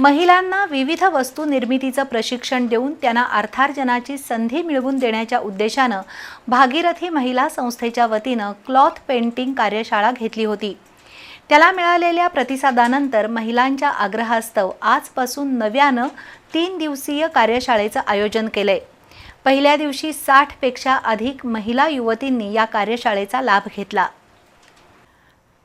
महिलांना विविध वस्तू निर्मितीचं प्रशिक्षण देऊन त्यांना अर्थार्जनाची संधी मिळवून देण्याच्या उद्देशानं भागीरथी महिला संस्थेच्या वतीनं क्लॉथ पेंटिंग कार्यशाळा घेतली होती. त्याला मिळालेल्या प्रतिसादानंतर महिलांच्या आग्रहास्तव आजपासून नव्यानं तीन दिवसीय कार्यशाळेचं आयोजन केलंय. पहिल्या दिवशी साठपेक्षा अधिक महिला युवतींनी या कार्यशाळेचा लाभ घेतला.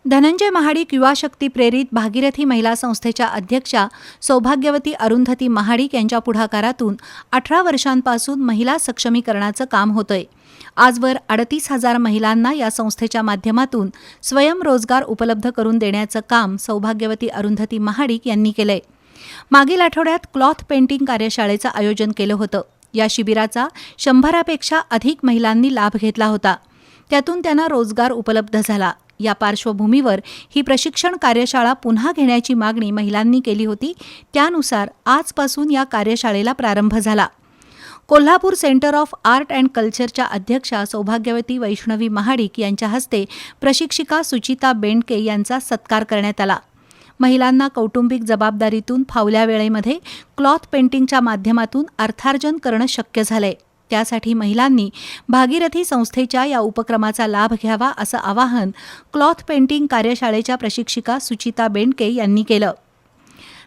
धनंजय महाडिक युवा शक्ती प्रेरित भागीरथी महिला संस्थेच्या अध्यक्षा सौभाग्यवती अरुंधती महाडिक यांच्या पुढाकारातून अठरा वर्षांपासून महिला सक्षमीकरणाचं काम होतंय. आजवर अडतीस हजार महिलांना या संस्थेच्या माध्यमातून स्वयंरोजगार उपलब्ध करून देण्याचं काम सौभाग्यवती अरुंधती महाडिक यांनी केलंय. मागील आठवड्यात क्लॉथ पेंटिंग कार्यशाळेचं आयोजन केलं होतं. या शिबिराचा शंभरापेक्षा अधिक महिलांनी लाभ घेतला होता. त्यातून त्यांना रोजगार उपलब्ध झाला. या पार्श्वभूमीवर ही प्रशिक्षण कार्यशाळा पुन्हा घेण्याची मागणी महिलांनी केली होती. त्यानुसार आजपासून या कार्यशाळेला प्रारंभ झाला. Kolhapur centre of art and कल्चरच्या अध्यक्षा सौभाग्यवती वैष्णवी महाडिक यांच्या हस्ते प्रशिक्षिका सुचिता बेंडके यांचा सत्कार करण्यात आला. महिलांना कौटुंबिक जबाबदारीतून फावल्या वेळेमध्ये क्लॉथ पेंटिंगच्या माध्यमातून अर्थार्जन करणं शक्य झालंय. त्यासाठी महिलांनी भागीरथी संस्थेच्या या उपक्रमाचा लाभ घ्यावा असं आवाहन क्लॉथ पेंटिंग कार्यशाळेच्या प्रशिक्षिका सुचिता बेंडके यांनी केलं.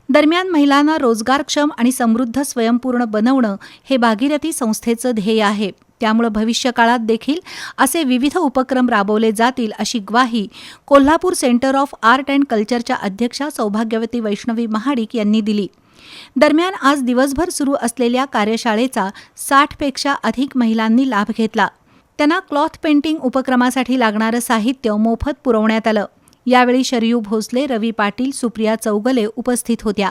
दरम्यान महिलांना रोजगारक्षम आणि समृद्ध स्वयंपूर्ण बनवणं हे भागीरथी संस्थेचं ध्येय आहे. त्यामुळे भविष्यकाळात देखील असे विविध उपक्रम राबवले जातील अशी ग्वाही Kolhapur centre of art and कल्चरच्या अध्यक्षा सौभाग्यवती वैष्णवी महाडिक यांनी दिली. दरम्यान आज दिवसभर सुरू असलेल्या कार्यशाळेचा साठपेक्षा अधिक महिलांनी लाभ घेतला. त्यांना क्लॉथ पेंटिंग उपक्रमासाठी लागणारं साहित्य मोफत पुरवण्यात आलं. यावेळी शरयू भोसले रवी पाटील सुप्रिया चौगले उपस्थित होत्या.